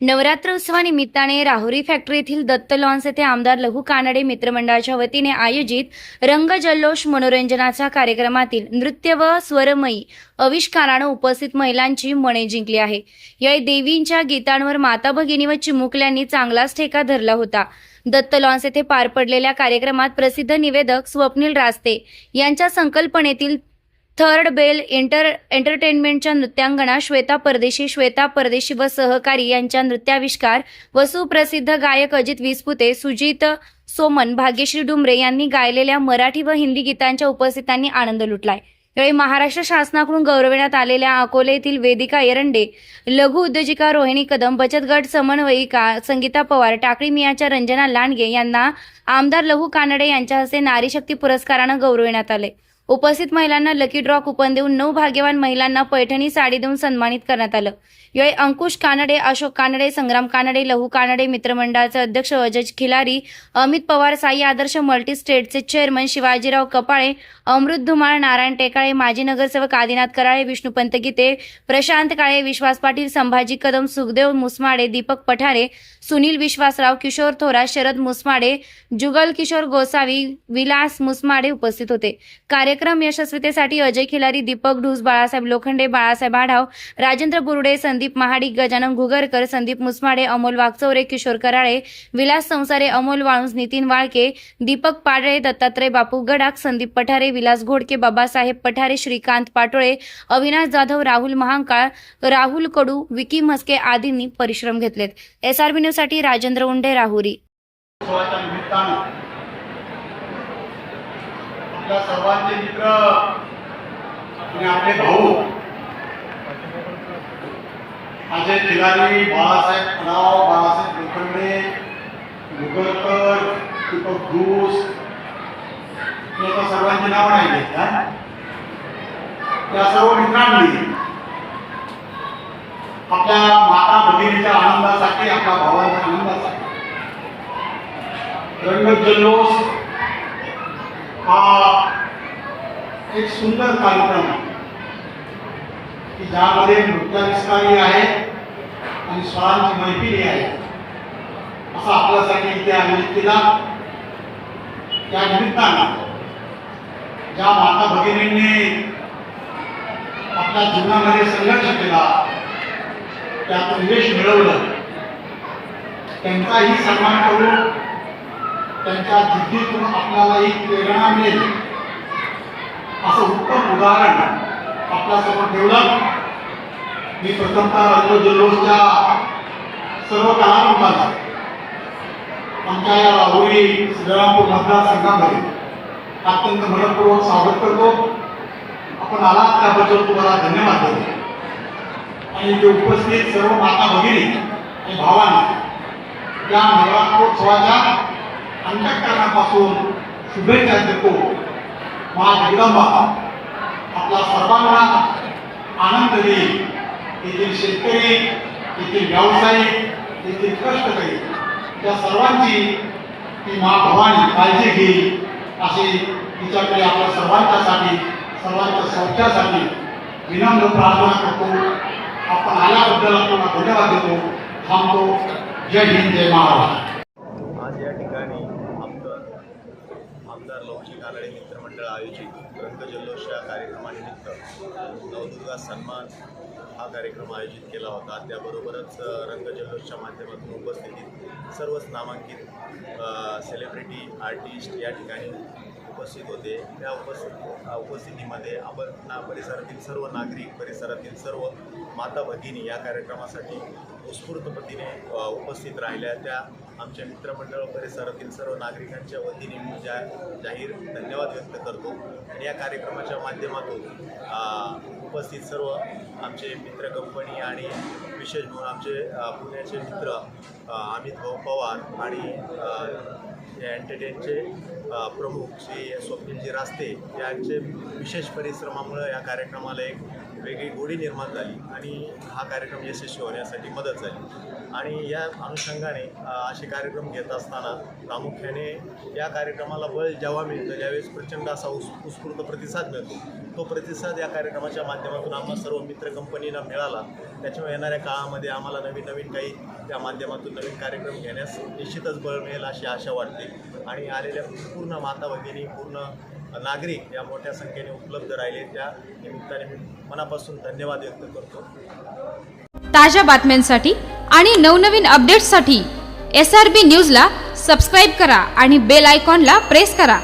Navratra उत्सवानिमित्ताने Rahuri factory येथील Datta lawns येथे आमदार लहू कानडे मित्रमंडळाच्या वतीने आयोजित रंग जल्लोष मनोरंजनाच्या कार्यक्रमातील नृत्य व स्वरमयी आविष्कारानं उपस्थित महिलांची मने जिंकली आहे. यावेळी देवींच्या गीतांवर माता भगिनी व चिमुकल्यांनी चांगलाच ठेका धरला होता. दत्त लॉन्स येथे पार पडलेल्या कार्यक्रमात प्रसिद्ध निवेदक स्वप्नील रास्ते यांच्या संकल्पनेतील थर्ड बेल एंटर एंटरटेनमेंटच्या नृत्यांगणा श्वेता परदेशी श्वेता परदेशी व सहकारी यांच्या नृत्याविष्कार व सुप्रसिद्ध गायक अजित विस्पुते सुजित सोमन भाग्यश्री डुमरे यांनी गायलेल्या मराठी व हिंदी गीतांच्या उपस्थितांनी आनंद लुटलाय. यावेळी महाराष्ट्र शासनाकडून गौरविण्यात आलेल्या अकोले येथील वेदिका एरंडे लघु उद्योजिका रोहिणी कदम बचत गट समन्वयिका संगीता पवार टाकळी मियाच्या रंजना लांडगे यांना आमदार लहू कानडे यांच्या हस्ते नारी शक्ती पुरस्कारानं गौरविण्यात आले. उपस्थित महिलांना लकी ड्रॉ कुपन देऊन नऊ भाग्यवान महिलांना पैठणी साडी देऊन सन्मानित करण्यात आलं. यावेळी अंकुश कानडे अशोक कानडे संग्राम कानडे लहू कानडे मित्रमंडळाचे अध्यक्ष अजय खिलारी अमित पवार साई आदर्श मल्टी स्टेटचे चेअरमन शिवाजीराव कपाळे अमृत धुमाळ नारायण टेकाळे माजी नगरसेवक आदिनाथ कराळे विष्णुपंत गीते प्रशांत काळे विश्वास पाटील संभाजी कदम सुखदेव मुसमाडे दीपक पठारे सुनील विश्वासराव किशोर थोरा शरद मुसमाडे जुगल किशोर गोसावी विलास मुसमाडे उपस्थित होते. कार्य कार्यक्रम यशस्वीतेसाठी अजय खिलारी दीपक ढूस बाळासाहेब लोखंडे बाळासाहेब आढाव राजेंद्र बुरुडे संदीप महाडिक गजानन घुगरकर संदीप मुसमाडे अमोल वागचौरे किशोर कराळे विलास संसारे अमोल वाळुंज नितीन वाळके दीपक पाडळे दत्तात्रय बापू गडाख संदीप पठारे विलास घोडके बाबासाहेब पठारे श्रीकांत पाटोळे अविनाश जाधव राहुल महांकाळ राहुल कडू विकी म्हस्के आदींनी परिश्रम घेतलेत. एसआरबी न्यूजसाठी राजेंद्र उंडे राहुरी. आपल्या सर्वांचे मित्र आणि आपले भाऊ. माझे खिलारी बाळासाहेब पणाव बाळासाहेब लोखंडे मुगरकर दीपक घोष. हे आता सर्वांची नावं नाही घेत त्या सर्व मित्रांनी आपल्या माता भगिनीच्या आनंदासाठी आपल्या भावांच्या आनंदासाठी रंगजल्लोष हा एक सुंदर कार्यक्रम की ज्यामध्ये नृत्याविष्कारी आहे आणि स्वरांची मैफिली आहे. असा आपल्यासाठी इथे आयोजित केला. त्या निमित्तानं ज्या माता भगिनींनी आपल्या जीवनामध्ये संघर्ष केला त्यातून यश मिळवलं त्यांचाही सन्मान करून त्यांच्या जिद्दीतून आपल्यालाही प्रेरणा मिळेल. असं उत्तम उदाहरण आपल्यासमोर ठेवलं. मी प्रथमतः रंग जल्लोषच्या सर्व कलावंतांचं आमच्या या राहुरी श्रीरामपूर मतदारसंघामध्ये अत्यंत मनपूर्वक स्वागत करतो. आपण आलात त्याबद्दल तुम्हाला धन्यवाद देतो. आणि इथे उपस्थित सर्व माता भगिनी आणि भावांना या नवरात्रोत्सवाच्या अंतकरणापासून शुभेच्छा देतो. मा जगदंबा आपला सर्वांना आनंद देईल येथील शेतकरी येथील व्यावसायिक येथील कष्टकरी त्या सर्वांची ती मा भवानी काळजी घेईल. अशी तिच्याकडे आपल्या सर्वांच्यासाठी सर्वांच्या सौख्यासाठी विनम्र प्रार्थना करतो. आपण आल्याबद्दल आपल्याला धन्यवाद देतो. थांबतो. जय हिंद जय महाराष्ट्र. आज या ठिकाणी आमदार आमदार लवचिक कानडे मंडळ आयोजित रंगजल्लोष या कार्यक्रमानिमित्त नवदुर्गा सन्मान हा कार्यक्रम आयोजित केला होता. त्याबरोबरच रंगजल्लोषच्या माध्यमातून उपस्थितीत सर्वच नामांकित सेलिब्रिटी आर्टिस्ट या ठिकाणी उपस्थित होते. त्या उपस्थित उपस्थितीमध्ये आपण ना परिसरातील सर्व नागरिक परिसरातील सर्व माता भगिनी या कार्यक्रमासाठी उत्स्फूर्त पद्धतीने उपस्थित राहिल्या. त्या आमच्या मित्रमंडळ परिसरातील सर्व नागरिकांच्या वतीने मी जा जाहीर धन्यवाद व्यक्त करतो. आणि या कार्यक्रमाच्या माध्यमातून उपस्थित सर्व आमचे मित्र कंपनी आणि विशेष म्हणून आमचे पुण्याचे मित्र अमित भाऊ पवार आणि एंटरटेनचे प्रमुख श्री स्वप्नीलजी रास्ते यांचे विशेष परिश्रमामुळे या कार्यक्रमाला एक वेगळी गोडी निर्माण झाली आणि हा कार्यक्रम यशस्वी होण्यासाठी मदत झाली. आणि या अनुषंगाने असे कार्यक्रम घेत असताना प्रामुख्याने या कार्यक्रमाला बळ जेव्हा मिळतं ज्यावेळेस प्रचंड असा उस उत्स्फूर्त प्रतिसाद मिळतो तो प्रतिसाद या कार्यक्रमाच्या माध्यमातून आम्हाला सर्व मित्र कंपनीला मिळाला. त्याच्यामुळे येणाऱ्या काळामध्ये आम्हाला नवीन नवीन काही त्या माध्यमातून नवीन कार्यक्रम घेण्यास निश्चितच बळ मिळेल अशी आशा वाटते. आणि आलेल्या पूर्ण माता भगिनी पूर्ण नागरिक या मोठ्या संख्येने उपलब्ध राहिले. त्या निमित्ताने मी मनापासून धन्यवाद व्यक्त करतो. ताज्या बातम्यांसाठी आणि नवनवीन अपडेट्ससाठी एस आर बी न्यूजला सबस्क्राईब करा आणि बेल आयकॉनला प्रेस करा.